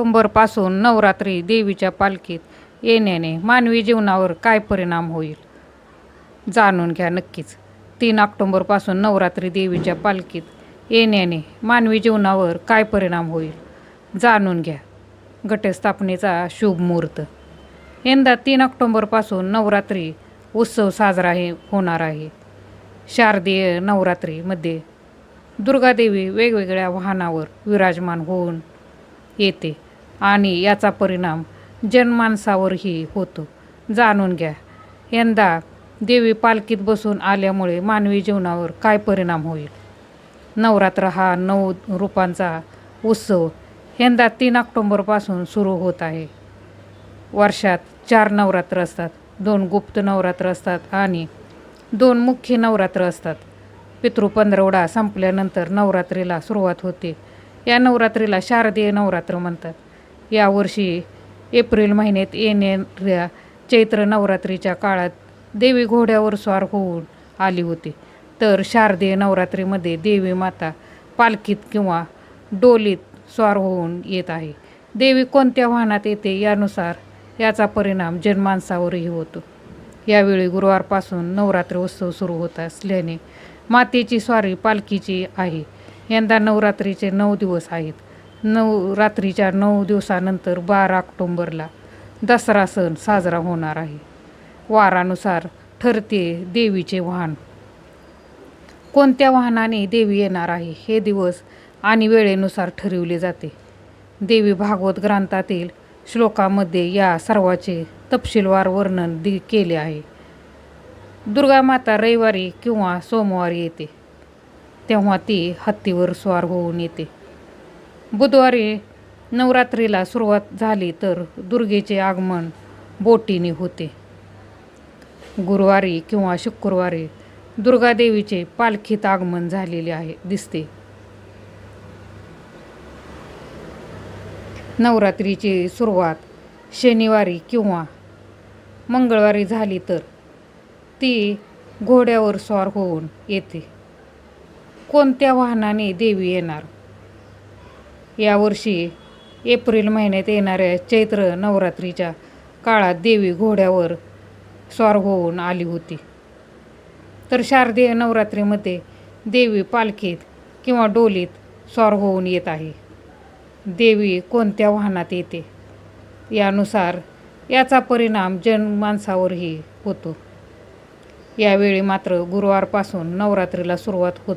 ऑक्टोंबरपासून नवरात्री देवीच्या पालखीत येण्याने मानवी जीवनावर काय परिणाम होईल? जाणून घ्या नक्कीच. तीन ऑक्टोंबरपासून नवरात्री देवीच्या पालखीत येण्याने मानवी जीवनावर काय परिणाम होईल? जाणून घ्या. घटस्थापनेचा शुभ मुहूर्त. यंदा तीन ऑक्टोंबरपासून नवरात्री उत्सव साजरा हे होणार आहे. शारदीय नवरात्रीमध्ये दुर्गादेवी वेगवेगळ्या वाहनावर विराजमान होऊन येते. आणि याचा परिणाम जनमानसावरही होतो. जाणून घ्या. यंदा देवी पालखीत बसून आल्यामुळे मानवी जीवनावर काय परिणाम होईल? नवरात्र हा नऊ रूपांचा उत्सव यंदा तीन ऑक्टोंबरपासून सुरू होत आहे. वर्षात चार नवरात्र असतात दोन गुप्त नवरात्र असतात आणि दोन मुख्य नवरात्र असतात. पितृपंधरवडा संपल्यानंतर नवरात्रीला सुरुवात होते. या नवरात्रीला शारदीय नवरात्र म्हणतात. यावर्षी एप्रिल महिन्यात येणाऱ्या चैत्र नवरात्रीच्या काळात देवी घोड्यावर स्वार होऊन आली होती. तर शारदीय नवरात्रीमध्ये देवी माता पालखीत किंवा डोलीत स्वार होऊन येत आहे. देवी कोणत्या वाहनात येते यानुसार याचा परिणाम जनमानसावरही होतो. यावेळी गुरुवारपासून नवरात्र उत्सव सुरू होत असल्याने मातेची स्वारी पालखीची आहे. यंदा नवरात्रीचे नऊ दिवस आहेत. नऊ रात्रीच्या नऊ दिवसानंतर बारा ऑक्टोंबरला दसरा सण साजरा होणार आहे. वारानुसार ठरते देवीचे वाहन. कोणत्या वाहनाने देवी येणार आहे हे दिवस आणि वेळेनुसार ठरविले जाते. देवी भागवत ग्रंथातील श्लोकामध्ये या सर्वाचे तपशीलवार वर्णन दि केले आहे. दुर्गा माता रविवारी किंवा सोमवारी येते. तेव्हा ती हत्तीवर स्वार होऊन येते. बुधवारी नवरात्रीला सुरुवात झाली तर दुर्गेचे आगमन बोटीने होते. गुरुवारी किंवा शुक्रवारी दुर्गादेवीचे पालखीत आगमन झालेले आहे दिसते. नवरात्रीची सुरुवात शनिवारी किंवा मंगळवारी झाली तर ती घोड्यावर स्वार होऊन येते. कोणत्या वाहनाने देवी येणार? यावर्षी एप्रिल महिन्यात येणाऱ्या चैत्र नवरात्रीच्या काळात देवी घोड्यावर स्वार होऊन आली होती. तर शारदीय नवरात्रीमध्ये देवी पालखीत किंवा डोलीत स्वार होऊन येत आहे. देवी कोणत्या वाहनात येते? यानुसार याचा परिणाम जनमानसावरही होतो. यावेळी मात्र गुरुवारपासून नवरात्रीला सुरुवात होत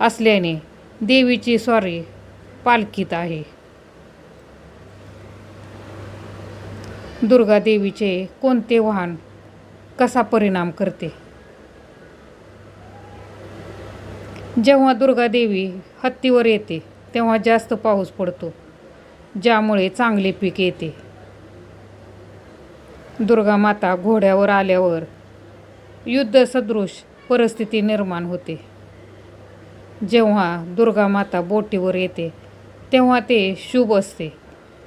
असल्याने देवीची स्वारी पालखीत आहे. दुर्गा देवीचे कोणते वाहन कसा परिणाम करते? जेव्हा दुर्गा देवी हत्तीवर येते तेव्हा जास्त पाऊस पडतो ज्यामुळे चांगले पीक येते. दुर्गा माता घोड्यावर आल्यावर युद्धसदृश परिस्थिती निर्माण होते. जेव्हा दुर्गा माता बोटीवर येते तेव्हा ते शुभ असते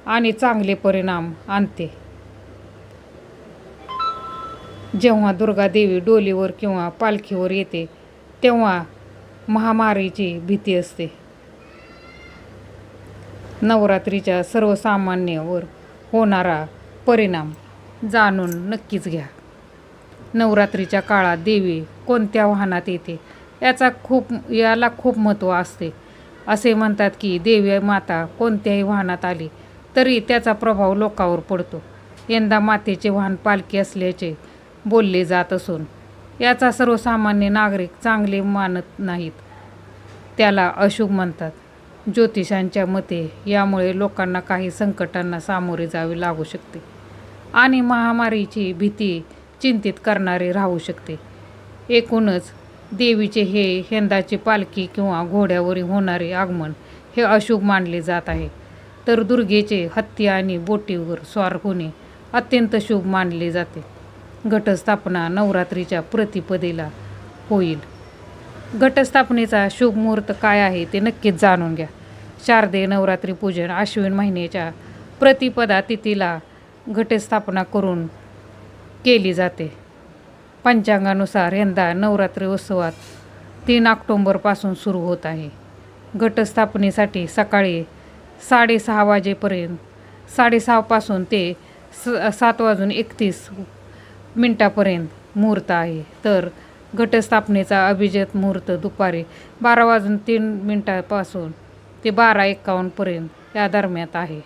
आणि चांगले परिणाम आणते. जेव्हा दुर्गा देवी डोलीवर किंवा पालखीवर येते तेव्हा महामारीची भीती असते. नवरात्रीच्या सर्वसामान्यावर होणारा परिणाम जाणून नक्कीच घ्या. नवरात्रीच्या काळात देवी कोणत्या वाहनात येते याचा खूप याला खूप महत्त्व असते. असे म्हणतात की देवी माता कोणत्याही वाहनात आली तरी त्याचा प्रभाव लोकांवर पडतो. यंदा मातेचे वाहन पालखी असल्याचे बोलले जात असून याचा सर्वसामान्य नागरिक चांगले मानत नाहीत. त्याला अशुभ म्हणतात. ज्योतिषांच्या मते यामुळे लोकांना काही संकटांना सामोरे जावे लागू शकते आणि महामारीची भीती चिंतित करणारे राहू शकते. एकूणच देवीचे हे हेंदाची पालखी किंवा घोड्यावरील होणारे आगमन हे अशुभ मानले जात आहे. तर दुर्गेचे हत्ती आणि बोटीवर स्वार होणे अत्यंत शुभ मानले जाते. घटस्थापना नवरात्रीच्या प्रतिपदेला होईल. घटस्थापनेचा शुभ मुहूर्त काय आहे ते नक्कीच जाणून घ्या. शारदे नवरात्री पूजन आश्विन महिन्याच्या प्रतिपदा तिथीला घटस्थापना करून केली जाते. पंचांगानुसार यंदा नवरात्री उत्सवात तीन ऑक्टोंबरपासून सुरू होत आहे. घटस्थापनेसाठी सकाळी साडेसहा वाजेपर्यंत साडेसहापासून ते स सात वाजून एकतीस मिनटापर्यंत मुहूर्त आहे. तर घटस्थापनेचा अभिजात मुहूर्त दुपारी बारा वाजून तीन मिनटापासून ते बारा एक्कावन्नपर्यंत या दरम्यात आहे.